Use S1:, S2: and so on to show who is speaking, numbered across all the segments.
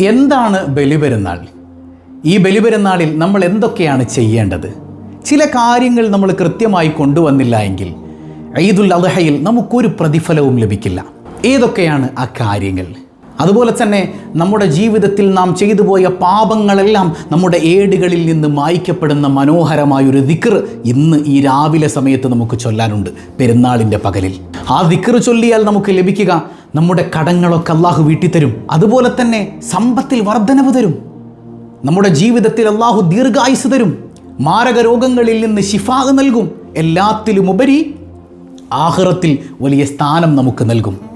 S1: എന്താണ് ബലിപെരുന്നാൾ? ഈ ബലിപെരുന്നാളിൽ നമ്മൾ എന്തൊക്കെയാണ് ചെയ്യേണ്ടത്? ചില കാര്യങ്ങൾ നമ്മൾ കൃത്യമായി കൊണ്ടുവന്നില്ല എങ്കിൽ ഈദുൽ അദ്ഹയിൽ നമുക്കൊരു പ്രതിഫലവും ലഭിക്കില്ല. ഏതൊക്കെയാണ് ആ കാര്യങ്ങൾ? അതുപോലെ തന്നെ നമ്മുടെ ജീവിതത്തിൽ നാം ചെയ്തു പോയ പാപങ്ങളെല്ലാം നമ്മുടെ ഏടുകളിൽ നിന്ന് മായ്ക്കപ്പെടുന്ന മനോഹരമായൊരു ദിക്ർ ഇന്ന് ഈ രാവിലെ സമയത്ത് നമുക്ക് ചൊല്ലാനുണ്ട് പെരുന്നാളിന്റെ പകലിൽ. ആ ദിക്ർ ചൊല്ലിയാൽ നമുക്ക് ലഭിക്കുക നമ്മുടെ കടങ്ങളൊക്കെ അള്ളാഹു വീട്ടിത്തരും. അതുപോലെ തന്നെ സമ്പത്തിൽ വർധനവ് തരും. നമ്മുടെ ജീവിതത്തിൽ അള്ളാഹു ദീർഘായുസ് തരും. മാരക രോഗങ്ങളിൽ നിന്ന് ശിഫാഹ് നൽകും. എല്ലാത്തിലുമുപരി ആഹ്റത്തിൽ വലിയ സ്ഥാനം നമുക്ക് നൽകും.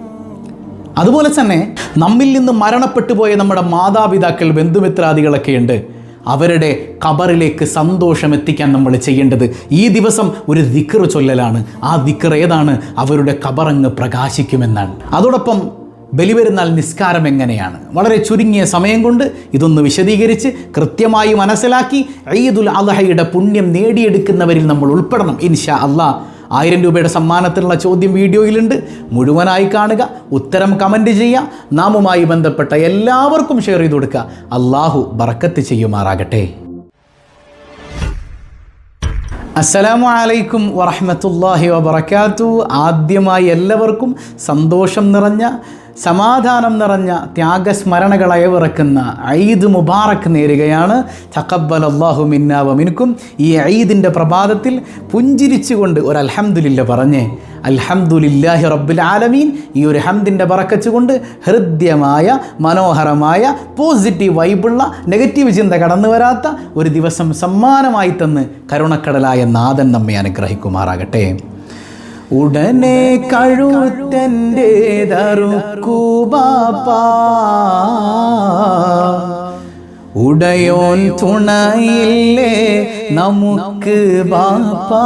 S1: അതുപോലെ തന്നെ നമ്മിൽ നിന്ന് മരണപ്പെട്ടു പോയ നമ്മുടെ മാതാപിതാക്കൾ ബന്ധുമിത്രാദികളൊക്കെ ഉണ്ട്. അവരുടെ കബറിലേക്ക് സന്തോഷം എത്തിക്കാൻ നമ്മൾ ചെയ്യേണ്ടത് ഈ ദിവസം ഒരു ദിക്കർ ചൊല്ലലാണ്. ആ ദിക്കർ ഏതാണ്? അവരുടെ കബറങ്ങ് പ്രകാശിക്കുമെന്നാണ്. അതോടൊപ്പം ബലിപെരുന്നാൾ നിസ്കാരം എങ്ങനെയാണ്? വളരെ ചുരുങ്ങിയ സമയം കൊണ്ട് ഇതൊന്ന് വിശദീകരിച്ച് കൃത്യമായി മനസ്സിലാക്കി ഈദുൽ അലഹയുടെ പുണ്യം നേടിയെടുക്കുന്നവരിൽ നമ്മൾ ഉൾപ്പെടണം. ഇൻഷാ അള്ളാഹ് ആയിരം രൂപയുടെ സമ്മാനത്തിനുള്ള ചോദ്യം വീഡിയോയിലുണ്ട്. മുഴുവനായി കാണുക ഉത്തരം കമന്റ് ചെയ്യുക നാമുമായി ബന്ധപ്പെട്ട എല്ലാവർക്കും ഷെയർ ചെയ്ത് കൊടുക്കുക. അള്ളാഹു ബറക്കത്ത് ചെയ്യുമാറാകട്ടെ. അസ്സലാമു അലൈക്കും വറഹമത്തല്ലാഹി വബർക്കാത്തു ആദ്യമായി എല്ലാവർക്കും സന്തോഷം നിറഞ്ഞ സമാധാനം നിറഞ്ഞ ത്യാഗസ്മരണകൾ അയവിറക്കുന്ന ഐദ് മുബാറക്ക് നേരുകയാണ്. തക്കബൽ അള്ളാഹു മിന്നാവ മിനുക്കും ഈ ഐദിന്റെ പ്രഭാതത്തിൽ പുഞ്ചിരിച്ചുകൊണ്ട് ഒരു അൽഹംദുലില്ല പറഞ്ഞേ അൽഹംദുലില്ലാഹി റബ്ബുൽ ആലമീൻ. ഈ ഒരു ഹംദിന്റെ പറക്കച്ചുകൊണ്ട് ഹൃദ്യമായ മനോഹരമായ പോസിറ്റീവ് വൈബുള്ള നെഗറ്റീവ് ചിന്ത കടന്നു വരാത്ത ഒരു ദിവസം സമ്മാനമായി തന്ന് കരുണക്കടലായ നാഥൻ നമ്മെ അനുഗ്രഹിക്കുമാറാകട്ടെ. ഉടനെ കഴുത്തന്റെ ദറുക്കൂബാപ്പാ. ഉടയോൻ തുണയില്ലേ നമുക്ക് ബാപ്പാ.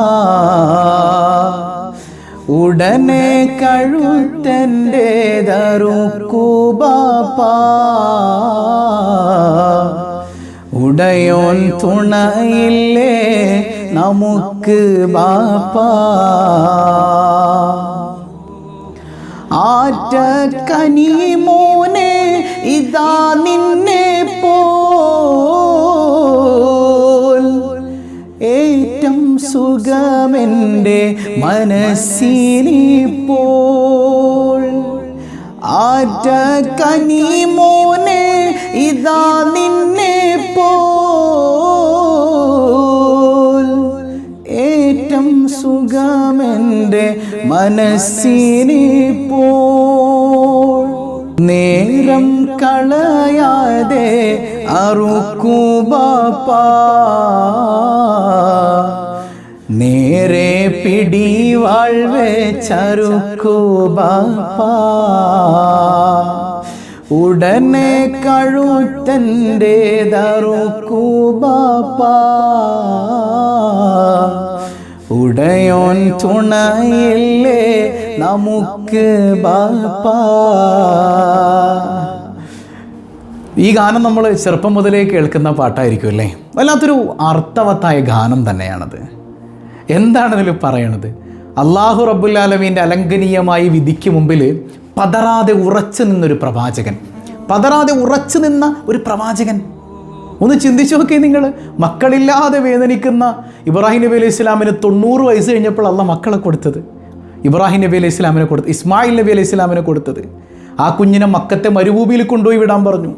S1: ഉടനെ കഴുത്തന്റെ ദറുക്കൂബാപ്പാ. ഉടയോൻ തുണയില്ലേ നമുക്ക് ബാപ്പ. കനി മോനെ ഇതാ നിന്നെ പോൽ. ഏറ്റം മനസ്സിനിപ്പോൾ ആറ്റ കനി മോനെ ഇതാ നിന്നെ പോൽ. സുഖമെന്റെ മനസ്സിനിപ്പോ നേരം കളയാതെ അറുക്കുബാപ്പ നേരെ പിടി വാഴ്വേ ചറുക്കുബാപ്പ ഉടനെ കഴുത്തന്റെ ദറുക്കൂ ബാപ്പാ. ഉടയോൻ തുണയില്ലേ നമുക്ക് ബാപ്പാ. ഈ ഗാനം നമ്മൾ ചെറുപ്പം മുതലേ കേൾക്കുന്ന പാട്ടായിരിക്കും അല്ലേ? വല്ലാത്തൊരു അർത്ഥവത്തായ ഗാനം തന്നെയാണത്. എന്താണ് ഇതിൽ പറയണത് അള്ളാഹു റബ്ബുല്ലാലമീന്റെ അലംഘനീയമായ വിധിക്ക് മുമ്പിൽ പതറാതെ ഉറച്ചു നിന്നൊരു പ്രവാചകൻ. പതറാതെ ഉറച്ചു നിന്ന ഒരു പ്രവാചകൻ. ഒന്ന് ചിന്തിച്ചു നോക്കി നിങ്ങൾ മക്കളില്ലാതെ വേദനിക്കുന്ന ഇബ്രാഹിം നബി അലൈഹി ഇസ്ലാമിന് തൊണ്ണൂറ് വയസ്സ് കഴിഞ്ഞപ്പോൾ അള്ള മക്കളെ കൊടുത്തത്. ഇബ്രാഹിം നബി അലൈഹി ഇസ്ലാമിനെ കൊടുത്ത് ഇസ്മായിൽ നബി അലൈഹി ഇസ്ലാമിനെ കൊടുത്തത്. ആ കുഞ്ഞിനെ മക്കത്തെ മരുഭൂമിയിൽ കൊണ്ടുപോയി വിടാൻ പറഞ്ഞു.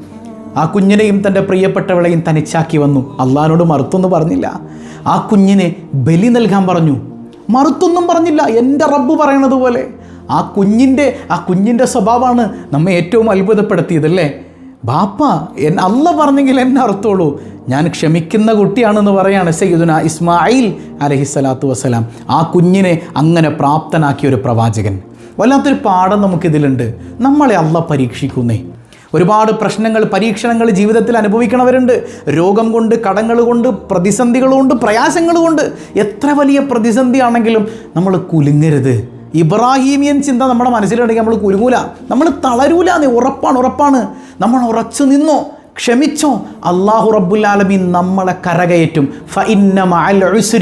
S1: ആ കുഞ്ഞിനെയും തന്റെ പ്രിയപ്പെട്ടവളെയും തനിച്ചാക്കി വന്നു. അള്ളഹാനോട് മറുത്തൊന്നും പറഞ്ഞില്ല. ആ കുഞ്ഞിനെ ബലി നൽകാൻ പറഞ്ഞു. മറുത്തൊന്നും പറഞ്ഞില്ല. എന്റെ റബ്ബ് പറയണത് പോലെ ആ കുഞ്ഞിന്റെ ആ കുഞ്ഞിന്റെ സ്വഭാവമാണ് നമ്മെ ഏറ്റവും അത്ഭുതപ്പെടുത്തിയതല്ലേ? ബാപ്പ എൻ അല്ല പറഞ്ഞെങ്കിൽ എന്നെ അർത്ഥമുള്ളൂ ഞാൻ ക്ഷമിക്കുന്ന കുട്ടിയാണെന്ന് പറയാണ് സയ്യിദുന ഇസ്മായിൽ അലഹിസ്സലാത്തു വസ്സലാം. ആ കുഞ്ഞിനെ അങ്ങനെ പ്രാപ്തനാക്കിയ ഒരു പ്രവാചകൻ. വല്ലാത്തൊരു പാഠം നമുക്കിതിലുണ്ട്. നമ്മളെ അല്ല പരീക്ഷിക്കുന്നേ. ഒരുപാട് പ്രശ്നങ്ങൾ പരീക്ഷണങ്ങൾ ജീവിതത്തിൽ അനുഭവിക്കണവരുണ്ട്. രോഗം കൊണ്ട് കടങ്ങൾ കൊണ്ട് പ്രയാസങ്ങൾ കൊണ്ട്. എത്ര വലിയ പ്രതിസന്ധിയാണെങ്കിലും നമ്മൾ കുലുങ്ങരുത്. ഇബ്രാഹീമിയൻ ചിന്ത നമ്മുടെ മനസ്സിലുണ്ടെങ്കിൽ നമ്മൾ കുരുങ്ങൂല നമ്മൾ തളരൂല നീ ഉറപ്പാണ് ഉറപ്പാണ്. നമ്മൾ ഉറച്ചു നിന്നോ ക്ഷമിച്ചോ അള്ളാഹു റബ്ബുല്ലാലമീൻ നമ്മളെ കരകയറ്റും.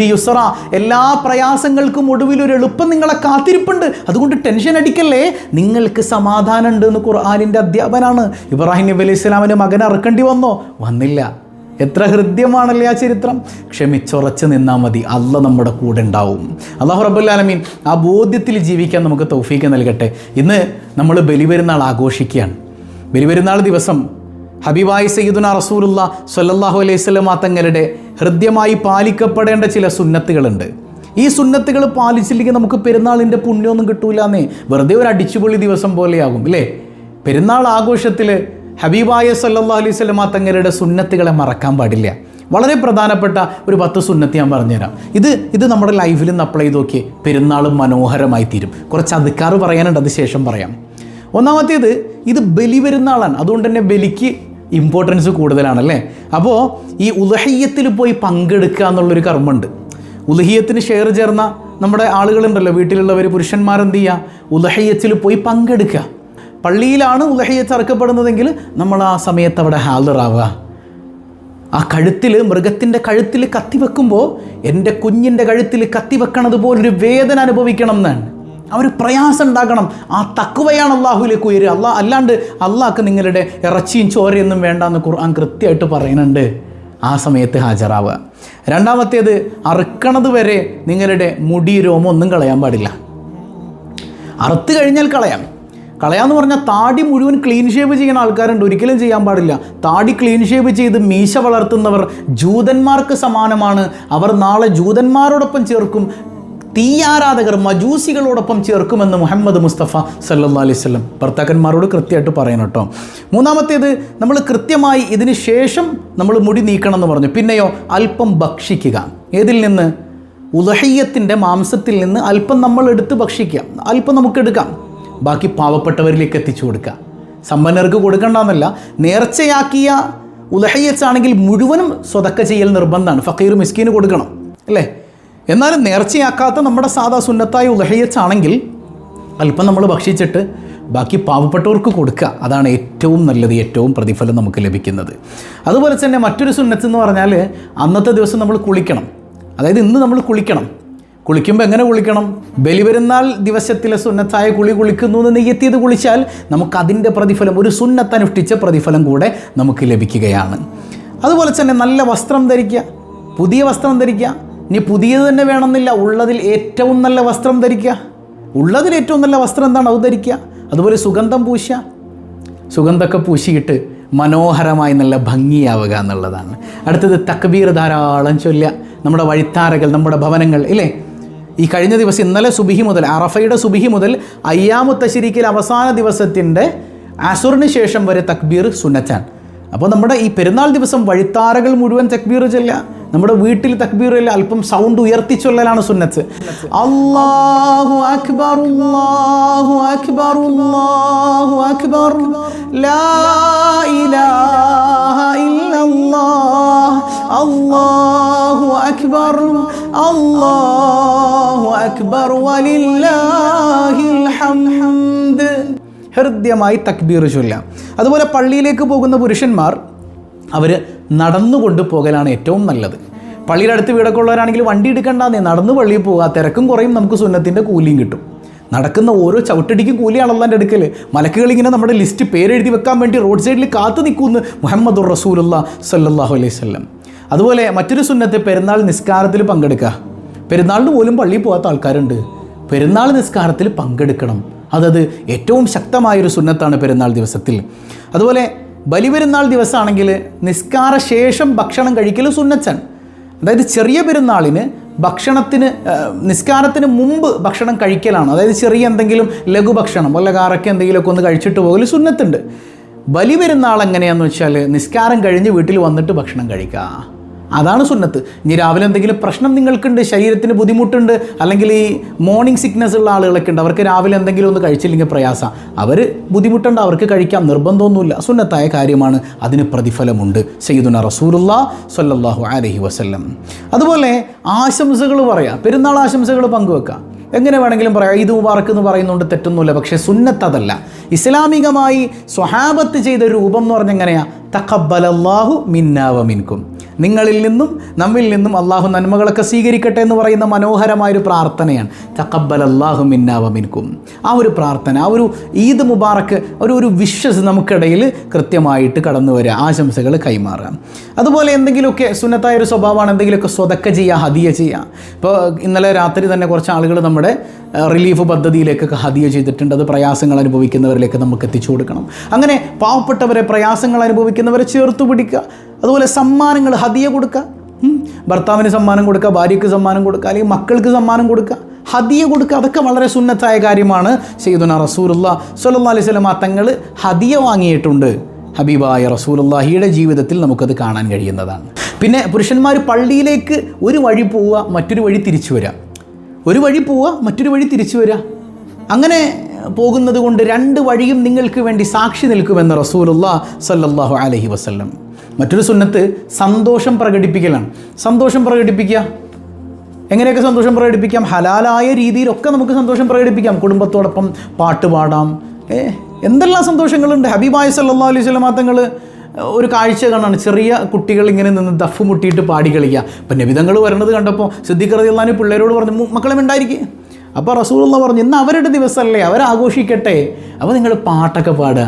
S1: യുസ്റ. എല്ലാ പ്രയാസങ്ങൾക്കും ഒടുവിൽ ഒരു എളുപ്പം നിങ്ങളെ കാത്തിരിപ്പുണ്ട്. അതുകൊണ്ട് ടെൻഷൻ അടിക്കല്ലേ? നിങ്ങൾക്ക് സമാധാനം ഉണ്ട് എന്ന് ഖുർആാനിന്റെ അധ്യാപനാണ്. ഇബ്രാഹിം നബി അലൈഹി ഇസ്ലാമിന് മകൻ ഇറക്കേണ്ടി വന്നോ? വന്നില്ല. എത്ര ഹൃദ്യമാണല്ലേ ആ ചരിത്രം? ക്ഷമിച്ചുറച്ച് നിന്നാൽ മതി. അല്ല നമ്മുടെ കൂടെ ഉണ്ടാവും. അള്ളാഹു റബ്ബുല്ലാലമീൻ ആ ബോധ്യത്തിൽ ജീവിക്കാൻ നമുക്ക് തൗഫീക്ക് നൽകട്ടെ. ഇന്ന് നമ്മൾ ബലിപെരുന്നാൾ ആഘോഷിക്കുകയാണ്. ബലിപെരുന്നാൾ ദിവസം ഹബീബായി സയ്യിദുന റസൂലുള്ള സല്ലല്ലാഹു അലൈഹി സ്വലമ തങ്ങളുടെ ഹൃദ്യമായി പാലിക്കപ്പെടേണ്ട ചില സുന്നത്തുകളുണ്ട്. ഈ സുന്നത്തുകൾ പാലിച്ചില്ലെങ്കിൽ നമുക്ക് പെരുന്നാളിന്റെ പുണ്യമൊന്നും കിട്ടൂലെന്നേ. വെറുതെ ഒരു അടിച്ചുപൊളി ദിവസം പോലെയാകും അല്ലേ പെരുന്നാൾ ആഘോഷത്തിൽ ഹബീബായ സല്ലാ അലൈഹി സ്വലമ തങ്ങളുടെ സുന്നത്തുകളെ മറക്കാൻ പാടില്ല. വളരെ പ്രധാനപ്പെട്ട ഒരു പത്ത് സുന്നത്ത് ഞാൻ പറഞ്ഞുതരാം. ഇത് ഇത് നമ്മുടെ നിന്ന് അപ്ലൈ ചെയ്ത് നോക്കി പെരുന്നാൾ മനോഹരമായി തീരും. കുറച്ച് അധികാർ പറയാനുണ്ട് അത് ശേഷം പറയാം. ഒന്നാമത്തേത് ഇത് ബലി പെരുന്നാളാണ് അതുകൊണ്ട് തന്നെ ബലിക്ക് ഇമ്പോർട്ടൻസ് കൂടുതലാണല്ലേ? അപ്പോൾ ഈ ഉലഹയ്യത്തിൽ പോയി പങ്കെടുക്കുക എന്നുള്ളൊരു കർമ്മമുണ്ട്. ഉലഹിയത്തിന് ഷെയർ ചേർന്ന നമ്മുടെ ആളുകളുണ്ടല്ലോ വീട്ടിലുള്ളവർ പുരുഷന്മാരെന്ത് ചെയ്യുക? ഉലഹയ്യത്തിൽ പോയി പങ്കെടുക്കുക. പള്ളിയിലാണ് ഉലഹയ്യത്ത് അറക്കപ്പെടുന്നതെങ്കിൽ നമ്മൾ ആ സമയത്ത് അവിടെ ഹാജറാവുക ആ കഴുത്തിൽ മൃഗത്തിന്റെ കഴുത്തിൽ കത്തി വെക്കുമ്പോൾ എന്റെ കുഞ്ഞിന്റെ കഴുത്തിൽ കത്തി വെക്കണത് പോലൊരു വേദന അനുഭവിക്കണം എന്നാണ്. ആ ഒരു പ്രയാസം ഉണ്ടാക്കണം ആ തക്കുവയാണ് അള്ളാഹുലേക്ക് ഉയരുക. അള്ളാഹ് അല്ലാണ്ട് അള്ളാഹ്ക്ക് നിങ്ങളുടെ ഇറച്ചിയും ചോരയൊന്നും വേണ്ട എന്ന് ഖുർആൻ കൃത്യമായിട്ട് പറയുന്നുണ്ട്. ആ സമയത്ത് ഹാജരാവുക. രണ്ടാമത്തേത് അറുക്കണത് വരെ നിങ്ങളുടെ മുടി രോമം ഒന്നും കളയാൻ പാടില്ല. അറുത്ത് കഴിഞ്ഞാൽ കളയാം. കളയാന്ന് പറഞ്ഞാൽ താടി മുഴുവൻ ക്ലീൻ ഷേവ് ചെയ്യുന്ന ആൾക്കാരുണ്ട്. ഒരിക്കലും ചെയ്യാൻ പാടില്ല. താടി ക്ലീൻ ഷേവ് ചെയ്ത് മീശ വളർത്തുന്നവർ ജൂതന്മാർക്ക് സമാനമാണ്. അവർ നാളെ ജൂതന്മാരോടൊപ്പം ചേർക്കും. തീയാരാധകർ മജൂസികളോടൊപ്പം ചേർക്കുമെന്ന് മുഹമ്മദ് മുസ്തഫ സല്ലാ അലൈഹി സ്വലം ഭർത്താക്കന്മാരോട് കൃത്യമായിട്ട് പറയണം കേട്ടോ. മൂന്നാമത്തേത് നമ്മൾ കൃത്യമായി ഇതിന് ശേഷം നമ്മൾ മുടി നീക്കണം എന്ന് പറഞ്ഞു. പിന്നെയോ അല്പം ഭക്ഷിക്കുക. ഏതിൽ നിന്ന്? ഉദഹയ്യത്തിന്റെ മാംസത്തിൽ നിന്ന് അല്പം നമ്മൾ എടുത്ത് ഭക്ഷിക്കുക. അല്പം നമുക്ക് എടുക്കാം. ബാക്കി പാവപ്പെട്ടവരിലേക്ക് എത്തിച്ചു കൊടുക്കുക. സമ്പന്നർക്ക് കൊടുക്കണ്ടെന്നല്ല നേർച്ചയാക്കിയ ഉലഹയ്യച്ചാണെങ്കിൽ മുഴുവനും സ്വതക്ക ചെയ്യൽ നിർബന്ധമാണ്. ഫക്കീർ മിസ്കീന് കൊടുക്കണം അല്ലേ? എന്നാലും നേർച്ചയാക്കാത്ത നമ്മുടെ സാധാ സുന്നത്തായ ഉലഹയ്യച്ചാണെങ്കിൽ അല്പം നമ്മൾ ഭക്ഷിച്ചിട്ട് ബാക്കി പാവപ്പെട്ടവർക്ക് കൊടുക്കുക. അതാണ് ഏറ്റവും നല്ലത് ഏറ്റവും പ്രതിഫലം നമുക്ക് ലഭിക്കുന്നത്. അതുപോലെ തന്നെ മറ്റൊരു സുന്നത്ത് എന്ന് പറഞ്ഞാൽ അന്നത്തെ ദിവസം നമ്മൾ കുളിക്കണം. അതായത് ഇന്ന് നമ്മൾ കുളിക്കണം. കുളിക്കുമ്പോൾ എങ്ങനെ കുളിക്കണം? ബലിപെരുന്നാൾ ദിവസത്തിലെ സുന്നത്തായ കുളി കുളിക്കുന്നു എന്ന് നെയ്യെത്തിയത് കുളിച്ചാൽ നമുക്കതിന്റെ പ്രതിഫലം ഒരു സുന്നത്ത് അനുഷ്ഠിച്ച പ്രതിഫലം കൂടെ നമുക്ക് ലഭിക്കുകയാണ്. അതുപോലെ തന്നെ നല്ല വസ്ത്രം ധരിക്കുക പുതിയ വസ്ത്രം ധരിക്കുക. ഇനി പുതിയത് തന്നെ വേണമെന്നില്ല ഉള്ളതിൽ ഏറ്റവും നല്ല വസ്ത്രം ധരിക്കുക. ഉള്ളതിൽ ഏറ്റവും നല്ല വസ്ത്രം എന്താണ്? അത് ധരിക്കുക. അതുപോലെ സുഗന്ധം പൂശുക. സുഗന്ധമൊക്കെ പൂശിയിട്ട് മനോഹരമായി നല്ല ഭംഗിയാവുക എന്നുള്ളതാണ്. അടുത്തത് തക്ബീർ ധാരാളം ചൊല്ലുക. നമ്മുടെ വഴിത്താരകൾ നമ്മുടെ ഭവനങ്ങൾ ഇല്ലേ? ഈ കഴിഞ്ഞ ദിവസം ഇന്നലെ സുബിഹി മുതൽ അറഫയുടെ സുബിഹി മുതൽ അയ്യാമു തശരീക്കിൽ അവസാന ദിവസത്തിന്റെ അസുറിന് ശേഷം വരെ തക്ബീർ സുന്നച്ചാൻ അപ്പോൾ നമ്മുടെ ഈ പെരുന്നാൾ ദിവസം വഴിത്താരകൾ മുഴുവൻ തക്ബീർ ചൊല്ലുക. നമ്മുടെ വീട്ടിൽ തക്ബീറിൽ അല്പം സൗണ്ട് ഉയർത്തിച്ചൊല്ലലാണ് സുന്നത്ത്. അല്ലാഹു അക്ബർ അല്ലാഹു അക്ബർ അല്ലാഹു അക്ബർ. ലാ ഇലാഹ ഇല്ലല്ലാഹ്. അല്ലാഹു അക്ബർ അല്ലാഹു അക്ബർ. വലില്ലാഹിൽ ഹംദ് ഹൃദ്യമായി തക്ബീർ ചൊല്ലാം. അതുപോലെ പള്ളിയിലേക്ക് പോകുന്ന പുരുഷന്മാർ അവർ നടന്നുകൊണ്ട് പോകലാണ് ഏറ്റവും നല്ലത്. പള്ളിയുടെ അടുത്ത് വീടൊക്കെ ഉള്ളവരാണെങ്കിൽ വണ്ടി എടുക്കണ്ടെന്നേ. നടന്ന് പള്ളിയിൽ പോകുക തിരക്കും കുറയും നമുക്ക് സുന്നത്തിന്റെ കൂലിയും കിട്ടും. നടക്കുന്ന ഓരോ ചവിട്ടടിക്കും കൂലിയാണല്ലോ എന്റെ അടുക്കൽ മലക്കുകൾ ഇങ്ങനെ നമ്മുടെ ലിസ്റ്റ് പേരെഴുതി വെക്കാൻ വേണ്ടി റോഡ് സൈഡിൽ കാത്തു നിൽക്കുന്നു മുഹമ്മദ് റസൂലുള്ള സല്ലാഹു അലൈഹി സ്വല്ലം അതുപോലെ മറ്റൊരു സുന്നത്തെ പെരുന്നാൾ നിസ്കാരത്തിൽ പങ്കെടുക്കുക. പെരുന്നാളിന് പോലും പള്ളിയിൽ പോകാത്ത ആൾക്കാരുണ്ട്. പെരുന്നാൾ നിസ്കാരത്തിൽ പങ്കെടുക്കണം. അതത് ഏറ്റവും ശക്തമായൊരു സുന്നത്താണ് പെരുന്നാൾ ദിവസത്തിൽ. അതുപോലെ ബലിപെരുന്നാൾ ദിവസമാണെങ്കിൽ നിസ്കാര ശേഷം ഭക്ഷണം കഴിക്കൽ സുന്നച്ചൻ അതായത് ചെറിയ പെരുന്നാളിന് ഭക്ഷണത്തിന് നിസ്കാരത്തിന് മുമ്പ് ഭക്ഷണം കഴിക്കലാണ്. അതായത് ചെറിയ എന്തെങ്കിലും ലഘുഭക്ഷണം വല്ല കാറൊക്കെ എന്തെങ്കിലുമൊക്കെ ഒന്ന് കഴിച്ചിട്ട് പോകൽ സുന്നത്തുണ്ട്. ബലി പെരുന്നാൾ എങ്ങനെയാണെന്ന് വെച്ചാൽ നിസ്കാരം കഴിഞ്ഞ് വീട്ടിൽ വന്നിട്ട് ഭക്ഷണം കഴിക്കുക അതാണ് സുന്നത്ത്. ഇനി രാവിലെ എന്തെങ്കിലും പ്രശ്നം നിങ്ങൾക്കുണ്ട് ശരീരത്തിന് ബുദ്ധിമുട്ടുണ്ട് അല്ലെങ്കിൽ ഈ മോർണിംഗ് സിക്നസ് ഉള്ള ആളുകളൊക്കെ ഉണ്ട് അവർക്ക് രാവിലെ എന്തെങ്കിലും ഒന്ന് കഴിച്ചില്ലെങ്കിൽ പ്രയാസം. അവർ ബുദ്ധിമുട്ടുണ്ട് അവർക്ക് കഴിക്കാം നിർബന്ധമൊന്നുമില്ല. സുന്നത്തായ കാര്യമാണ് അതിന് പ്രതിഫലമുണ്ട്. സയ്യിദുന റസൂലുള്ള സല്ലല്ലാഹു അലഹി വസ്ല്ലം. അതുപോലെ ആശംസകൾ പറയാം. പെരുന്നാൾ ആശംസകൾ പങ്കുവെക്കാം. എങ്ങനെ വേണമെങ്കിലും പറയാം. ഇത് മുബാർക്ക് എന്ന് പറയുന്നുണ്ട് തെറ്റൊന്നുമില്ല പക്ഷേ സുന്നത്ത് അതല്ല. ഇസ്ലാമികമായി സ്വഹാബത്ത് ചെയ്ത രൂപം എന്ന് പറഞ്ഞെങ്ങനെയാണ് തക്കബലല്ലാഹു മിന്നാവ മിൻകും. നിങ്ങളിൽ നിന്നും നമ്മിൽ നിന്നും അള്ളാഹു നന്മകളൊക്കെ സ്വീകരിക്കട്ടെ എന്ന് പറയുന്ന മനോഹരമായൊരു പ്രാർത്ഥനയാണ്. തക്കബൽ അള്ളാഹു മിന്നാവ മിൻകും. ആ ഒരു പ്രാർത്ഥന ആ ഒരു ഈദ് മുബാറക്ക് ഒരു ഒരു വിശ്വസ് നമുക്കിടയിൽ കൃത്യമായിട്ട് കടന്നു വരിക ആശംസകൾ കൈമാറുക. അതുപോലെ എന്തെങ്കിലുമൊക്കെ സുന്നത്തായ ഒരു സ്വഭാവമാണ് എന്തെങ്കിലുമൊക്കെ സ്വതക്ക ചെയ്യുക ഹദിയ ചെയ്യുക. ഇപ്പോൾ ഇന്നലെ രാത്രി തന്നെ കുറച്ച് ആളുകൾ നമ്മുടെ റിലീഫ് പദ്ധതിയിലേക്കൊക്കെ ഹദിയ ചെയ്തിട്ടുണ്ട്. അത് പ്രയാസങ്ങൾ അനുഭവിക്കുന്നവരിലേക്ക് നമുക്ക് എത്തിച്ചു കൊടുക്കണം. അങ്ങനെ പാവപ്പെട്ടവരെ പ്രയാസങ്ങൾ അനുഭവിക്കുന്നവരെ ചേർത്ത് പിടിക്കുക. അതുപോലെ സമ്മാനങ്ങൾ ഹതിയെ കൊടുക്കുക. ഭർത്താവിന് സമ്മാനം കൊടുക്കുക ഭാര്യയ്ക്ക് സമ്മാനം കൊടുക്കുക അല്ലെങ്കിൽ മക്കൾക്ക് സമ്മാനം കൊടുക്കുക ഹദിയ കൊടുക്കുക അതൊക്കെ വളരെ സുന്നത്തായ കാര്യമാണ്. ചെയ്യുന്ന റസൂലുള്ള സല്ലല്ലാഹു അലൈഹി വസല്ലം തങ്ങൾ ഹദിയ വാങ്ങിയിട്ടുണ്ട്. ഹബീബായ റസൂലുള്ളാഹിയുടെ ജീവിതത്തിൽ നമുക്കത് കാണാൻ കഴിയുന്നതാണ്. പിന്നെ പുരുഷന്മാർ പള്ളിയിലേക്ക് ഒരു വഴി പോവുക മറ്റൊരു വഴി തിരിച്ചു വരിക ഒരു വഴി പോവുക മറ്റൊരു വഴി തിരിച്ചു വരിക അങ്ങനെ പോകുന്നത് കൊണ്ട് രണ്ട് വഴിയും നിങ്ങൾക്ക് വേണ്ടി സാക്ഷി നിൽക്കുമെന്ന് റസൂലുള്ള സല്ലല്ലാഹു അലൈഹി വസല്ലം. മറ്റൊരു സുന്നത്ത് സന്തോഷം പ്രകടിപ്പിക്കലാണ്. സന്തോഷം പ്രകടിപ്പിക്കുക. എങ്ങനെയൊക്കെ സന്തോഷം പ്രകടിപ്പിക്കാം? ഹലാലായ രീതിയിലൊക്കെ നമുക്ക് സന്തോഷം പ്രകടിപ്പിക്കാം. കുടുംബത്തോടൊപ്പം പാട്ട് പാടാം. ഏ എന്തെല്ലാം സന്തോഷങ്ങളുണ്ട്? ഹബീബായ സല്ലാ അലൈഹി സ്വലമാ തങ്ങൾ ഒരു കാഴ്ച കാണാണ്. ചെറിയ കുട്ടികൾ ഇങ്ങനെ നിന്ന് ദഫ് മുട്ടിയിട്ട് പാടി കളിക്കുക. അപ്പം നബിതങ്ങൾ വരണത് കണ്ടപ്പോൾ സിദ്ദിഖ് റളിയല്ലാഹു പിള്ളേരോട് പറഞ്ഞു മക്കളും ഉണ്ടായിരിക്കും അപ്പോൾ റസൂലുള്ള പറഞ്ഞു ഇന്ന് അവരുടെ ദിവസമല്ലേ അവരാഘോഷിക്കട്ടെ അപ്പോൾ നിങ്ങൾ പാട്ടൊക്കെ പാടുക.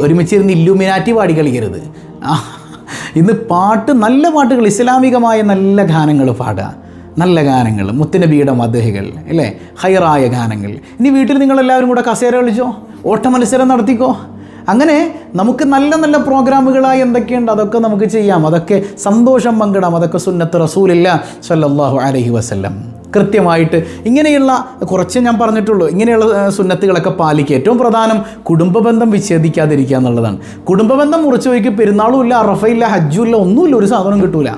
S1: ഒരുമിച്ചിരുന്ന് ഇല്ലുമിനാറ്റി പാടി കളിക്കരുത്. ഇന്ന് പാട്ട് നല്ല പാട്ടുകൾ ഇസ്ലാമികമായ നല്ല ഗാനങ്ങൾ പാടുക. നല്ല ഗാനങ്ങൾ മുത്തുനബിയുടെ മദ്ഹികൾ അല്ലേ? ഹൈറായ ഗാനങ്ങൾ. ഇനി വീട്ടിൽ നിങ്ങളെല്ലാവരും കൂടെ കസേര കളിച്ചോ? ഓട്ടമത്സരം നടത്തിക്കോ? അങ്ങനെ നമുക്ക് നല്ല നല്ല പ്രോഗ്രാമുകളായി എന്തൊക്കെയുണ്ട്? അതൊക്കെ നമുക്ക് ചെയ്യാം. അതൊക്കെ സന്തോഷം പങ്കിടാം. അതൊക്കെ സുന്നത്ത് റസൂലില്ല സല്ലാഹു അലഹി വസ്ല്ലം. കൃത്യമായിട്ട് ഇങ്ങനെയുള്ള കുറച്ച് ഞാൻ പറഞ്ഞിട്ടുള്ളൂ. ഇങ്ങനെയുള്ള സുന്നത്തുകളൊക്കെ പാലിക്കുക. ഏറ്റവും പ്രധാനം കുടുംബ ബന്ധം വിച്ഛേദിക്കാതിരിക്കുക എന്നുള്ളതാണ്. കുടുംബ ബന്ധം മുറിച്ചു വയ്ക്ക് പെരുന്നാളും ഇല്ല അറഫയില്ല ഹജ്ജും ഇല്ല ഒന്നുമില്ല ഒരു സാധനം കിട്ടൂല.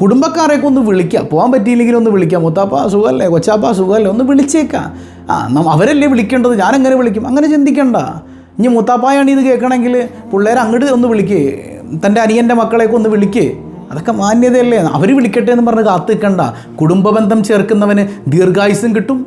S1: കുടുംബക്കാരെയൊക്കെ ഒന്ന് വിളിക്കുക പോകാൻ പറ്റിയില്ലെങ്കിൽ ഒന്ന് വിളിക്കാം. മുത്താപ്പ സുഖമല്ലേ കൊച്ചാപ്പ സുഖമല്ലേ ഒന്ന് വിളിച്ചേക്കാം. ആ അവരല്ലേ വിളിക്കേണ്ടത്? ഞാൻ എങ്ങനെ വിളിക്കും? അങ്ങനെ ചിന്തിക്കണ്ട. ഇനി മുത്താപ്പായാണ് ഇത് കേൾക്കണമെങ്കിൽ പിള്ളേരെ അങ്ങോട്ട് ഒന്ന് വിളിക്കേ. തന്റെ അനിയന്റെ മക്കളെയൊക്കെ ഒന്ന് വിളിക്കേ. അതൊക്കെ മാന്യതയല്ലേ? അവർ വിളിക്കട്ടെ എന്ന് പറഞ്ഞ് കാത്തു നിൽക്കണ്ട. കുടുംബബന്ധം ചേർക്കുന്നവന് ദീർഘായുസും കിട്ടും.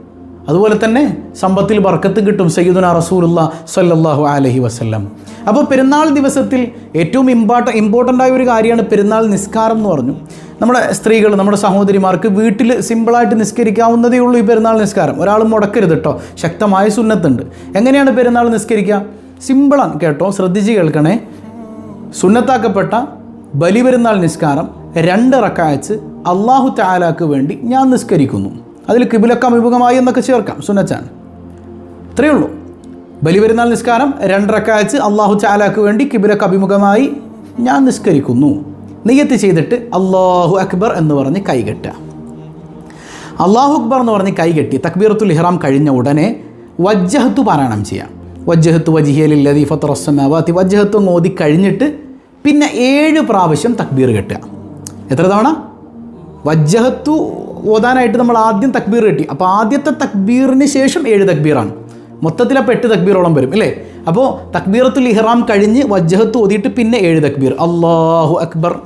S1: അതുപോലെ തന്നെ സമ്പത്തിൽ ബർക്കത്ത് കിട്ടും. സയ്യിദുന റസൂലുള്ള സല്ലല്ലാഹു അലൈഹി വസല്ലം. അപ്പോൾ പെരുന്നാൾ ദിവസത്തിൽ ഏറ്റവും ഇമ്പോർട്ട ഇമ്പോർട്ടന്റ് ആയ ഒരു കാര്യമാണ് പെരുന്നാൾ നിസ്കാരം എന്ന് പറഞ്ഞു. നമ്മുടെ സ്ത്രീകൾ നമ്മുടെ സഹോദരിമാർക്ക് വീട്ടിൽ സിമ്പിളായിട്ട് നിസ്കരിക്കാവുന്നതേ ഉള്ളൂ ഈ പെരുന്നാൾ നിസ്കാരം. ഒരാൾ മുടക്കരുത് കേട്ടോ ശക്തമായ സുന്നത്തുണ്ട്. എങ്ങനെയാണ് പെരുന്നാൾ നിസ്കരിക്കുക? സിമ്പിളാണ് കേട്ടോ ശ്രദ്ധിച്ച് കേൾക്കണേ. സുന്നത്താക്കപ്പെട്ട ബലിപെരുന്നാൾ നിസ്കാരം രണ്ട് റക്കായച്ച് അള്ളാഹു താലാക്ക് വേണ്ടി ഞാൻ നിസ്കരിക്കുന്നു. അതിൽ കിബിലക്ക അഭിമുഖമായി എന്നൊക്കെ ചേർക്കാം സുന്നച്ചാണ് ഇത്രയേ ഉള്ളൂ ബലിപെരുന്നാൾ നിസ്കാരം രണ്ട് റക്കായച്ച് അള്ളാഹു താലാക്ക് വേണ്ടി കിബിലക്ക അഭിമുഖമായി ഞാൻ നിസ്കരിക്കുന്നു. നെയ്യത്ത് ചെയ്തിട്ട് അള്ളാഹു അക്ബർ എന്ന് പറഞ്ഞ് കൈകെട്ടുക അള്ളാഹു അക്ബർ എന്ന് പറഞ്ഞ് കൈകെട്ടി തക്ബീറത്തുൽ ഇഹ്റാം കഴിഞ്ഞ ഉടനെ വജ്ജഹത്തു പാരായണം ചെയ്യാം. വജ്ജഹത്തു വജിഹിയലില്ലതി ഫത്തറസ്സമാവാത്തി വജ്ജഹത്തു ഓതി കഴിഞ്ഞിട്ട് പിന്നെ ഏഴ് പ്രാവശ്യം തക്ബീർ കെട്ടുക. എത്ര തവണ? വജ്ജഹത്തു ഓതാനായിട്ട് നമ്മൾ ആദ്യം തക്ബീർ കെട്ടി. അപ്പോൾ ആദ്യത്തെ തക്ബീറിന് ശേഷം ഏഴ് തക്ബീറാണ്. മൊത്തത്തിൽ അപ്പോൾ എട്ട് തക്ബീറോളം വരും അല്ലേ? അപ്പോൾ തക്ബീറത്തുൽ ഇഹ്റാം കഴിഞ്ഞ് വജ്ജഹത്ത് ഓതിയിട്ട് പിന്നെ ഏഴ് തക്ബീർ. അള്ളാഹു അക്ബർ.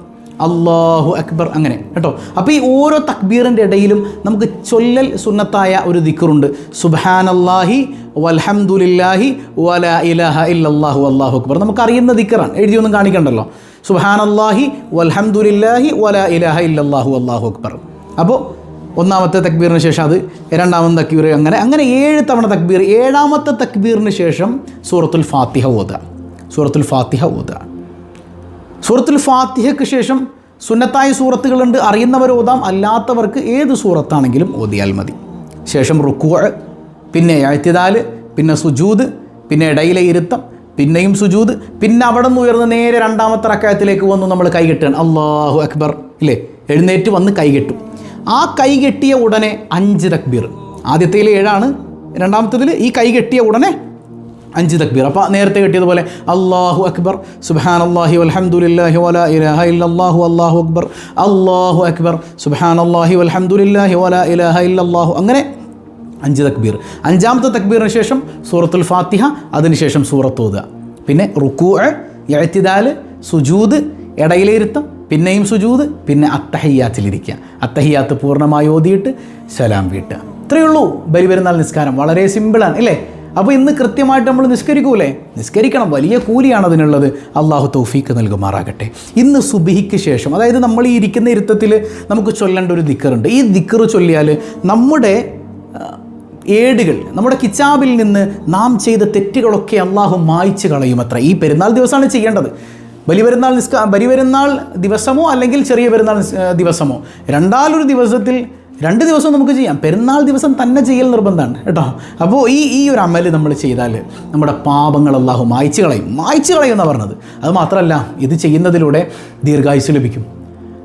S1: അള്ളാഹു അക്ബർ അങ്ങനെ കേട്ടോ? അപ്പോൾ ഈ ഓരോ തക്ബീറിന്റെ ഇടയിലും നമുക്ക് ചൊല്ലൽ സുന്നത്തായ ഒരു ദിക്കറുണ്ട് അള്ളാഹി വൽഹംദുലില്ലാഹി വല ഇലഹ ഇല്ലല്ലാഹു അള്ളാഹു അക്ബർ. നമുക്കറിയുന്ന ദിക്കറാണ് എഴുതിയൊന്നും കാണിക്കണ്ടല്ലോ. സുബാൻ അള്ളാഹി വൽഹംദുലില്ലാഹി വല ഇലഹ ഇല്ലല്ലാഹു അള്ളാഹു അക്ബർ. അപ്പോൾ ഒന്നാമത്തെ തക്ബീറിന് ശേഷം അത് രണ്ടാമത്തെ തക്ബീർ അങ്ങനെ അങ്ങനെ ഏഴ് തവണ തക്ബീർ ഏഴാമത്തെ തക്ബീറിന് ശേഷം സൂറത്തുൽ ഫാത്തിഹ ഓത. സൂറത്തുൽ ഫാത്തിഹ ഓതുക സൂറത്തുൽ ഫാത്തിഹയ്ക്ക് ശേഷം സുന്നത്തായ സൂറത്തുകളുണ്ട്. അറിയുന്നവർ ഓതാം അല്ലാത്തവർക്ക് ഏത് സൂറത്താണെങ്കിലും ഓതിയാൽ മതി. ശേഷം റുക്കു പിന്നെ എഴുത്തിതാൽ പിന്നെ സുജൂദ് പിന്നെ ഇടയിലെ ഇരുത്തം പിന്നെയും സുജൂദ് പിന്നെ അവിടെ നിന്ന് ഉയർന്ന് നേരെ രണ്ടാമത്തെ റക്കായത്തിലേക്ക് വന്നു നമ്മൾ കൈകെട്ടുകയാണ് അള്ളാഹു അക്ബർ ഇല്ലേ? എഴുന്നേറ്റ് വന്ന് കൈകെട്ടും ആ കൈകെട്ടിയ ഉടനെ അഞ്ച് തക്ബീർ. ആദ്യത്തേൽ ഏഴാണ് രണ്ടാമത്തേതിൽ ഈ കൈകെട്ടിയ ഉടനെ അഞ്ച് തക്ബീർ. അപ്പോൾ നേരത്തെ കിട്ടിയതുപോലെ അള്ളാഹു അക്ബർ സുബാൻ അള്ളാഹി അലഹമുല്ലാഹി വല ഇലഹ ഇല്ലല്ലാഹു അള്ളാഹു അക്ബർ അള്ളാഹു അക്ബർ സുബാൻ അള്ളാഹി അലഹമുല്ലാഹി വല ഇലാഹ ഇല്ലല്ലാഹു. അങ്ങനെ അഞ്ച് തക്ബീർ. അഞ്ചാമത്തെ തക്ബീറിന് ശേഷം സൂറത്തുൽ ഫാത്തിഹ അതിനുശേഷം സൂറത്ത് ഓതുക. പിന്നെ റുക്കൂ എഴുത്തിദാൽ സുജൂദ് ഇടയിലിരുത്തം പിന്നെയും സുജൂദ് പിന്നെ അത്തഹയ്യാത്തിലിരിക്കുക. അത്തഹയ്യാത്ത് പൂർണമായി ഓതിയിട്ട് സലാം വീട്ടുക. ഇത്രയേ ഉള്ളൂ. ബലിപെരുന്നാൾ നിസ്കാരം. വളരെ സിമ്പിളാണ് അല്ലേ അപ്പോൾ ഇന്ന് കൃത്യമായിട്ട് നമ്മൾ നിസ്കരിക്കൂലേ? നിസ്കരിക്കണം. വലിയ കൂലിയാണ് അതിനുള്ളത്. അള്ളാഹു തൗഫീക്ക് നൽകുമാറാകട്ടെ. ഇന്ന് സുബിഹിക്ക് ശേഷം അതായത് നമ്മൾ ഈ ഇരിക്കുന്ന ഇരുത്തത്തിൽ നമുക്ക് ചൊല്ലേണ്ട ഒരു ദിക്കറുണ്ട്. ഈ ദിക്കറ് ചൊല്ലിയാൽ നമ്മുടെ ഏടുകൾ നമ്മുടെ കിച്ചാബിൽ നിന്ന് നാം ചെയ്ത തെറ്റുകളൊക്കെ അള്ളാഹു മായ്ച്ചു കളയുമത്ര. ഈ പെരുന്നാൾ ദിവസമാണ് ചെയ്യേണ്ടത്. ബലിപെരുന്നാൾ നിസ്കാ ബലിപെരുന്നാൾ ദിവസമോ അല്ലെങ്കിൽ ചെറിയ പെരുന്നാൾ ദിവസമോ? രണ്ടാലൊരു ദിവസത്തിൽ രണ്ട് ദിവസം നമുക്ക് ചെയ്യാം. പെരുന്നാൾ ദിവസം തന്നെ ചെയ്യൽ നിർബന്ധമാണ് കേട്ടോ. അപ്പോൾ ഈ ഈ ഒരു അമൽ നമ്മൾ ചെയ്താൽ നമ്മുടെ പാപങ്ങൾ അള്ളാഹു മായ്ച്ചു കളയും. മായ്ച്ചു കളയും എന്നാണ് പറഞ്ഞത്. അത് മാത്രമല്ല ഇത് ചെയ്യുന്നതിലൂടെ ദീർഘായുസ് ലഭിക്കും.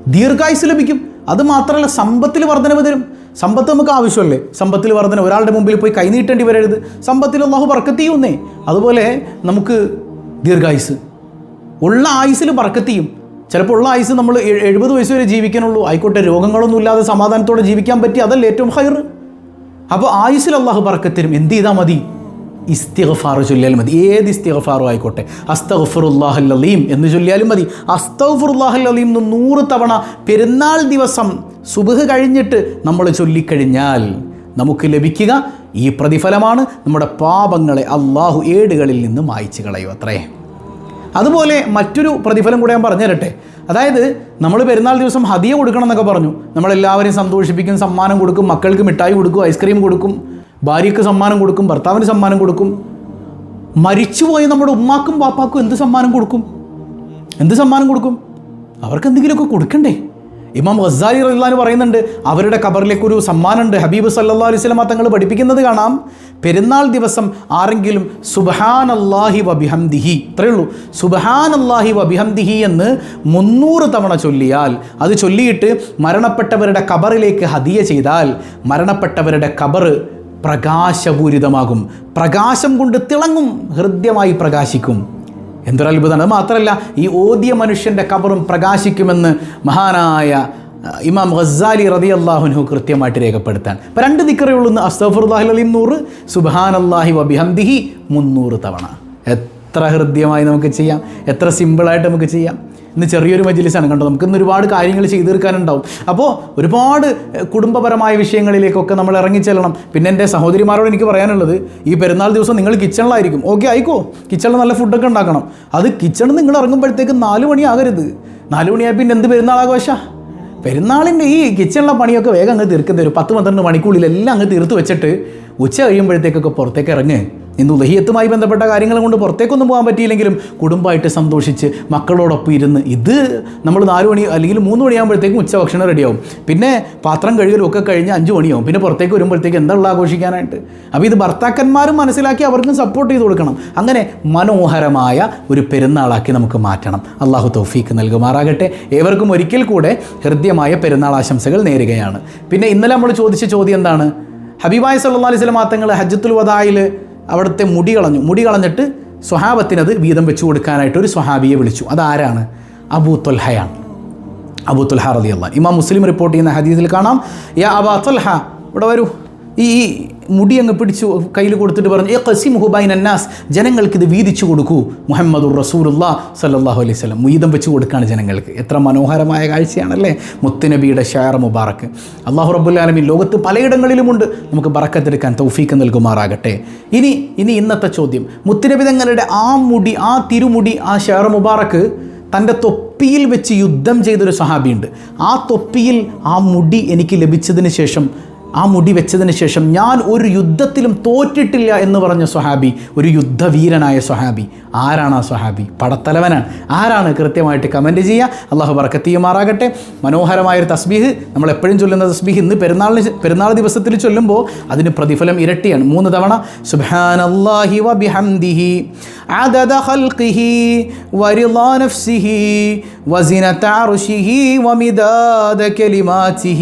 S1: ദീർഘായുസ് ലഭിക്കും. അത് മാത്രമല്ല സമ്പത്തിൽ വർധനവ് തരും. സമ്പത്ത് നമുക്ക് ആവശ്യമല്ലേ? സമ്പത്തിൽ വർധന ഒരാളുടെ മുമ്പിൽ പോയി കൈനീട്ടേണ്ടി വരരുത്. സമ്പത്തിൽ അള്ളാഹു പറക്കത്തിയുന്നേ അതുപോലെ നമുക്ക് ദീർഘായുസ്. ഉള്ള ആയുസ്സിൽ പറക്കത്തിയും ചിലപ്പോൾ ഉള്ള ആയുസ് നമ്മൾ എഴുപത് വയസ്സ് വരെ ജീവിക്കാനുള്ളൂ. ആയിക്കോട്ടെ രോഗങ്ങളൊന്നും ഇല്ലാതെ സമാധാനത്തോടെ ജീവിക്കാൻ പറ്റി അതല്ലേ ഏറ്റവും ഹൈർ അപ്പോൾ ആയുസിൽ അള്ളാഹു പറക്കത്തരും എന്ത് ചെയ്താൽ മതി? ഇസ്തിഗഫാർ ചൊല്ലിയാലും മതി. ഏത് ഇസ്തിഗഫാറും ആയിക്കോട്ടെ. അസ്തഫുറുല്ലാഹല്ലീം എന്ന് ചൊല്ലിയാലും മതി. അസ്തഫുറുല്ലാഹല്ലീം എന്ന് നൂറ് തവണ പെരുന്നാൾ ദിവസം സുബഹ് കഴിഞ്ഞിട്ട് നമ്മൾ ചൊല്ലിക്കഴിഞ്ഞാൽ നമുക്ക് ലഭിക്കുക. ഈ പ്രതിഫലമാണ് നമ്മുടെ പാപങ്ങളെ അള്ളാഹു ഏടുകളിൽ നിന്ന് മായ്ച്ചു കളയൂ അത്രേ. അതുപോലെ മറ്റൊരു പ്രതിഫലം കൂടെ ഞാൻ പറഞ്ഞു തരട്ടെ അതായത് നമ്മൾ പെരുന്നാൾ ദിവസം ഹദിയ കൊടുക്കണം എന്നൊക്കെ പറഞ്ഞു. നമ്മളെല്ലാവരെയും സന്തോഷിപ്പിക്കും സമ്മാനം കൊടുക്കും മക്കൾക്ക് മിഠായി കൊടുക്കും ഐസ്ക്രീം കൊടുക്കും ഭാര്യയ്ക്ക് സമ്മാനം കൊടുക്കും ഭർത്താവിന് സമ്മാനം കൊടുക്കും. മരിച്ചുപോയ നമ്മുടെ ഉമ്മാക്കും പാപ്പാക്കും എന്ത് സമ്മാനം കൊടുക്കും? എന്ത് സമ്മാനം കൊടുക്കും? അവർക്ക് എന്തെങ്കിലുമൊക്കെ കൊടുക്കണ്ടേ? ഇമാം റസാലി റഹ്ലാൻ പറയുന്നുണ്ട് അവരുടെ കബറിലേക്ക് ഒരു സമ്മാനമുണ്ട്. ഹബീബ് സല്ലാ അലൈഹി സ്വലമ തങ്ങൾ പഠിപ്പിക്കുന്നത് കാണാം. പെരുന്നാൾ ദിവസം ആരെങ്കിലും സുബഹാൻ അള്ളാഹി വബിഹംദിഹി ഇത്രയേ ഉള്ളൂ സുബഹാൻ അള്ളാഹി വബിഹംദിഹി എന്ന് മുന്നൂറ് തവണ ചൊല്ലിയാൽ അത് ചൊല്ലിയിട്ട് മരണപ്പെട്ടവരുടെ കബറിലേക്ക് ഹദിയ ചെയ്താൽ മരണപ്പെട്ടവരുടെ കബറ് പ്രകാശപൂരിതമാകും. പ്രകാശം കൊണ്ട് തിളങ്ങും ഹൃദ്യമായി പ്രകാശിക്കും. എന്തൊരു അത്ഭുതമാണ് അത് മാത്രമല്ല ഈ ഓദ്യ മനുഷ്യന്റെ കബറും പ്രകാശിക്കുമെന്ന് മഹാനായ ഇമാം ഗസാലി റതി അള്ളാഹുനു കൃത്യമായിട്ട് രേഖപ്പെടുത്താൻ. അപ്പം രണ്ട് ദിക്കറേ ഉള്ളൂ അസ്തഫുറുല്ലാഹി അലി നൂറ് സുബാൻ അള്ളാഹി വബിഹംദിഹി മുന്നൂറ് തവണ. എത്ര ഹൃദ്യമായി നമുക്ക് ചെയ്യാം? എത്ര സിമ്പിളായിട്ട് നമുക്ക് ചെയ്യാം? ഇന്ന് ചെറിയൊരു മജിലിസാണ്. കണ്ടോ? നമുക്ക് ഇന്ന് ഒരുപാട് കാര്യങ്ങൾ ചെയ്തു തീർക്കാനുണ്ടാവും. അപ്പോൾ ഒരുപാട് കുടുംബപരമായ വിഷയങ്ങളിലേക്കൊക്കെ നമ്മൾ ഇറങ്ങിച്ചെല്ലണം. പിന്നെ എന്റെ സഹോദരിമാരോട് എനിക്ക് പറയാനുള്ളത് ഈ പെരുന്നാൾ ദിവസം നിങ്ങൾ കിച്ചണിലായിരിക്കും. ഓക്കെ ആയിക്കോ. കിച്ചണിൽ നല്ല ഫുഡൊക്കെ ഉണ്ടാക്കണം. അത് കിച്ചണിൽ നിങ്ങൾ ഇറങ്ങുമ്പോഴത്തേക്ക് നാല് മണിയാകരുത് നാല് മണിയായ പിന്നെ എന്ത് പെരുന്നാൾ പെരുന്നാളിന്റെ ഈ കിച്ചണിലെ പണിയൊക്കെ വേഗം അങ്ങ് തീർക്കുന്ന ഒരു പത്ത് പന്ത്രണ്ട് മണിക്കുള്ളിൽ എല്ലാം അങ്ങ് തീർത്ത് വെച്ചിട്ട് ഉച്ച കഴിയുമ്പോഴത്തേക്കൊക്കെ പുറത്തേക്ക് ഇറങ്ങ്. ഇന്ന് ഉദഹിയത്തുമായി ബന്ധപ്പെട്ട കാര്യങ്ങൾ കൊണ്ട് പുറത്തേക്കൊന്നും പോകാൻ പറ്റിയില്ലെങ്കിലും കുടുംബമായിട്ട് സന്തോഷിച്ച് മക്കളോടൊപ്പം ഇരുന്ന് ഇത് നമ്മൾ നാല് മണി അല്ലെങ്കിൽ മൂന്ന് മണിയാകുമ്പോഴത്തേക്കും ഉച്ചഭക്ഷണം റെഡിയാവും. പിന്നെ പാത്രം കഴുകലും ഒക്കെ കഴിഞ്ഞ് അഞ്ച് മണിയാവും. പിന്നെ പുറത്തേക്ക് വരുമ്പോഴത്തേക്ക് എന്താ ഉള്ള ആഘോഷിക്കാനായിട്ട്? അപ്പോൾ ഇത് ഭർത്താക്കന്മാരും മനസ്സിലാക്കി അവർക്കും സപ്പോർട്ട് ചെയ്ത് കൊടുക്കണം. അങ്ങനെ മനോഹരമായ ഒരു പെരുന്നാളാക്കി നമുക്ക് മാറ്റണം. അള്ളാഹു തൗഫീക്ക് നൽകുമാറാകട്ടെ. ഏവർക്കും ഒരിക്കൽ കൂടെ ഹൃദ്യമായ പെരുന്നാൾ ആശംസകൾ നേരുകയാണ്. പിന്നെ ഇന്നലെ നമ്മൾ ചോദിച്ച ചോദ്യം എന്താണ്? ഹബീബായ് സല്ലാ അലൈഹി സ്വലം മാത്തങ്ങൾ ഹജ്ജത്തുൽ വദായിൽ അവിടുത്തെ മുടി കളഞ്ഞു. മുടി കളഞ്ഞിട്ട് സ്വഹാബത്തിനത് വീതം വെച്ചു കൊടുക്കാനായിട്ട് ഒരു സ്വഹാബിയെ വിളിച്ചു. അതാരാണ്? അബൂ തൊൽഹയാണ് അബൂ തൊൽഹ ഇമാം മുസ്ലിം റിപ്പോർട്ട് ചെയ്യുന്ന ഹദീസിൽ കാണാം. യാ അബാ തൊൽഹ ഇവിടെ വരൂ. ഈ മുടി അങ്ങ് പിടിച്ചു കയ്യിൽ കൊടുത്തിട്ട് പറഞ്ഞു ഏ കസിം ഹുബൈൻ അന്നാസ് ജനങ്ങൾക്ക് ഇത് വീതിച്ചു കൊടുക്കൂ. മുഹമ്മദുർ റസൂലുള്ള സല്ലല്ലാഹു അലൈഹി സ്വലം മുയ്തം വെച്ച് കൊടുക്കുകയാണ് ജനങ്ങൾക്ക്. എത്ര മനോഹരമായ കാഴ്ചയാണല്ലേ? മുത്തുനബിയുടെ ഷാർ മുബാറക്ക് അള്ളാഹു റബുല്ലാലമി ലോകത്ത് പലയിടങ്ങളിലുമുണ്ട്. നമുക്ക് ബറക്കത്തെടുക്കാൻ തൗഫീക്ക് നൽകുമാറാകട്ടെ. ഇനി ഇനി ഇന്നത്തെ ചോദ്യം. മുത്തുനബി തങ്ങളുടെ ആ മുടി ആ തിരുമുടി ആ ഷാർ മുബാറക്ക് തന്റെ തൊപ്പിയിൽ വെച്ച് യുദ്ധം ചെയ്തൊരു സഹാബിയുണ്ട്. ആ തൊപ്പിയിൽ ആ മുടി എനിക്ക് ലഭിച്ചതിന് ശേഷം ആ മുടി വെച്ചതിന് ശേഷം ഞാൻ ഒരു യുദ്ധത്തിലും തോറ്റിട്ടില്ല എന്ന് പറഞ്ഞ സ്വഹാബി ഒരു യുദ്ധവീരനായ സ്വഹാബി ആരാണ് ആ സ്വഹാബി പടത്തലവനാണ് ആരാണ് കൃത്യമായിട്ട് കമൻറ്റ് ചെയ്യുക അള്ളാഹു ബർക്കത്തിയുമാറാകട്ടെ മനോഹരമായൊരു തസ്ബീഹ് നമ്മൾ എപ്പോഴും ചൊല്ലുന്ന തസ്ബീഹ് ഇന്ന് പെരുന്നാളിന് പെരുന്നാൾ ദിവസത്തിൽ ചൊല്ലുമ്പോൾ അതിന് പ്രതിഫലം ഇരട്ടിയാണ് മൂന്ന് തവണ സുബ്ഹാനല്ലാഹി വബിഹംദിഹി عدد خلقه ورضا نفسه وزنة عرشه ومداد كلماته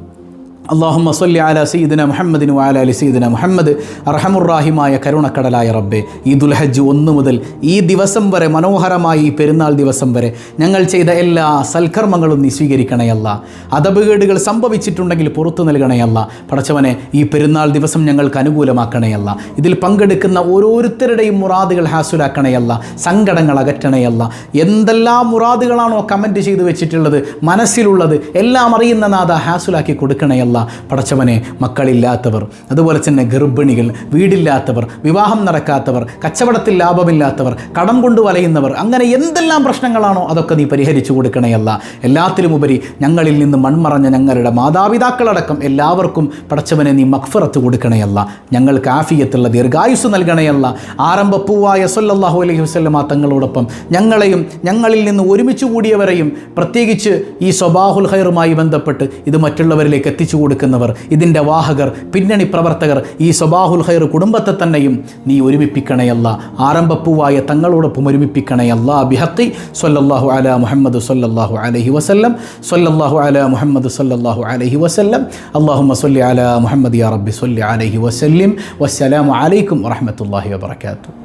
S1: അള്ളാഹുമ്മ സല്ലി അല സീദിന മുഹമ്മദിനു അല അലി സീദിന മുഹമ്മദ്. അർഹമുറാഹിമായ കരുണക്കടലായ റബ്ബെ ഈ ദുൽഹജ്ജ് ഒന്ന് മുതൽ ഈ ദിവസം വരെ മനോഹരമായി ഈ പെരുന്നാൾ ദിവസം വരെ ഞങ്ങൾ ചെയ്ത എല്ലാ സൽക്കർമ്മങ്ങളും നീ സ്വീകരിക്കണയല്ല അതപകേടുകൾ സംഭവിച്ചിട്ടുണ്ടെങ്കിൽ പുറത്തു നൽകണയല്ല പടച്ചവനെ ഈ പെരുന്നാൾ ദിവസം ഞങ്ങൾക്ക് അനുകൂലമാക്കണയല്ല ഇതിൽ പങ്കെടുക്കുന്ന ഓരോരുത്തരുടെയും മുറാദുകൾ ഹാസുലാക്കണയല്ല സങ്കടങ്ങൾ അകറ്റണയല്ല എന്തെല്ലാം മുറാദുകളാണോ കമന്റ് ചെയ്തു വെച്ചിട്ടുള്ളത് മനസ്സിലുള്ളത് എല്ലാം അറിയുന്ന നാഥ ഹാസുലാക്കി കൊടുക്കണയല്ല പടച്ചവനെ മക്കളില്ലാത്തവർ അതുപോലെ തന്നെ ഗർഭിണികൾ വീടില്ലാത്തവർ വിവാഹം നടക്കാത്തവർ കച്ചവടത്തിൽ ലാഭമില്ലാത്തവർ കടം കൊണ്ടു വലയുന്നവർ അങ്ങനെ എന്തെല്ലാം പ്രശ്നങ്ങളാണോ അതൊക്കെ നീ പരിഹരിച്ചു കൊടുക്കണയല്ല എല്ലാത്തിലുമുപരി ഞങ്ങളിൽ നിന്ന് മൺമറഞ്ഞ ഞങ്ങളുടെ മാതാപിതാക്കളടക്കം എല്ലാവർക്കും പടച്ചവനെ നീ മക്ഫറത്ത് കൊടുക്കണയല്ല ഞങ്ങൾക്ക് ആഫിയത്തുള്ള ദീർഘായുസ് നൽകണയല്ല ആരംഭപ്പൂവായ സല്ലല്ലാഹു അലൈഹി വസല്ലമ തങ്ങളോടൊപ്പം ഞങ്ങളെയും ഞങ്ങളിൽ നിന്ന് ഒരുമിച്ച് കൂടിയവരെയും പ്രത്യേകിച്ച് ഈ സ്വബാഹുൽ ഖൈറുമായി ബന്ധപ്പെട്ട് ഇത് മറ്റുള്ളവരിലേക്ക് എത്തിച്ചു കൊടുക്കുന്നവർ ഇതിന്റെ വാഹകർ പിന്നണി പ്രവർത്തകർ ഈ സ്വബാഹുൽ ഹൈർ കുടുംബത്തെ തന്നെയും നീ ഒരുമിപ്പിക്കണയല്ല ആരംഭപ്പൂവായ തങ്ങളോടൊപ്പം ഒരുമിപ്പിക്കണയല്ല ബിഹത്തി സൊല്ലാഹു അല മുഹമ്മദ് സൊല്ലാഹു അലഹി വസ്ല്ലം സൊല്ലാഹു അല മുഹമ്മദ് സൊല്ലാഹു അലഹി വസ്ല്ലം. അല്ലാഹുമ്മ സല്ലി അല മുഹമ്മദ് യാ റബ്ബി സൊല്ലി അലഹി വസ്ല്ലിം. വസ്സലാമു അലൈക്കും വറഹ്മത്തുള്ളാഹി വബറകാതുഹു.